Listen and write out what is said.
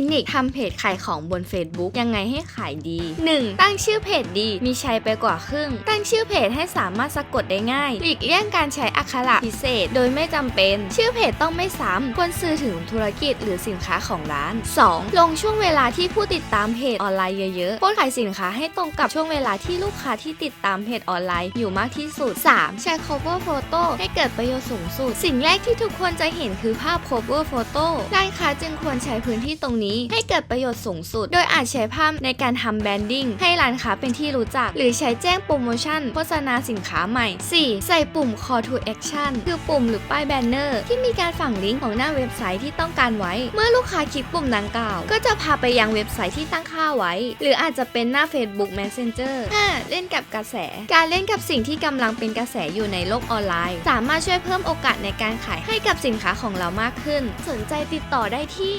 คนิคทำเพจขายของบน Facebook ยังไงให้ขายดี 1. ตั้งชื่อเพจดีมีใช้ไปกว่าครึ่ง ตั้งชื่อเพจให้สามารถสะกดได้ง่าย หลีกเลี่ยงการใช้อักขระพิเศษโดยไม่จำเป็น ชื่อเพจต้องไม่ซ้ำควรสื่อถึงธุรกิจหรือสินค้าของร้าน 2. ลงช่วงเวลาที่ผู้ติดตามเพจออนไลน์เยอะๆโพสขายสินค้าให้ตรงกับช่วงเวลาที่ลูกค้าที่ติดตามเพจออนไลน์อยู่มากที่สุด 3. แชร์ cover photo ให้เกิดประโยชน์สูงสุด สิ่งแรกที่ทุกคนจะเห็นคือภาพ cover photo ร้านค้าจึงควรใช้พื้นที่ตรงนี้นี้ให้เกิดประโยชน์สูงสุด โดยอาจใช้ภาพในการทำแบรนดิ้งให้ร้านค้าเป็นที่รู้จัก หรือใช้แจ้งโปรโมชั่นโฆษณาสินค้าใหม่ 4. ใส่ปุ่ม call to action คือปุ่มหรือป้ายแบนเนอร์ที่มีการฝังลิงก์ของหน้าเว็บไซต์ที่ต้องการไว้ เมื่อลูกค้าคลิกปุ่มดังกล่าว ก็จะพาไปยังเว็บไซต์ที่ตั้งค่าไว้ หรืออาจจะเป็นหน้า Facebook Messenger 5. เล่นกับกระแส การเล่นกับสิ่งที่กำลังเป็นกระแสอยู่ในโลกออนไลน์ สามารถช่วยเพิ่มโอกาสในการขายให้กับสินค้าของเรามากขึ้น สนใจติดต่อได้ที่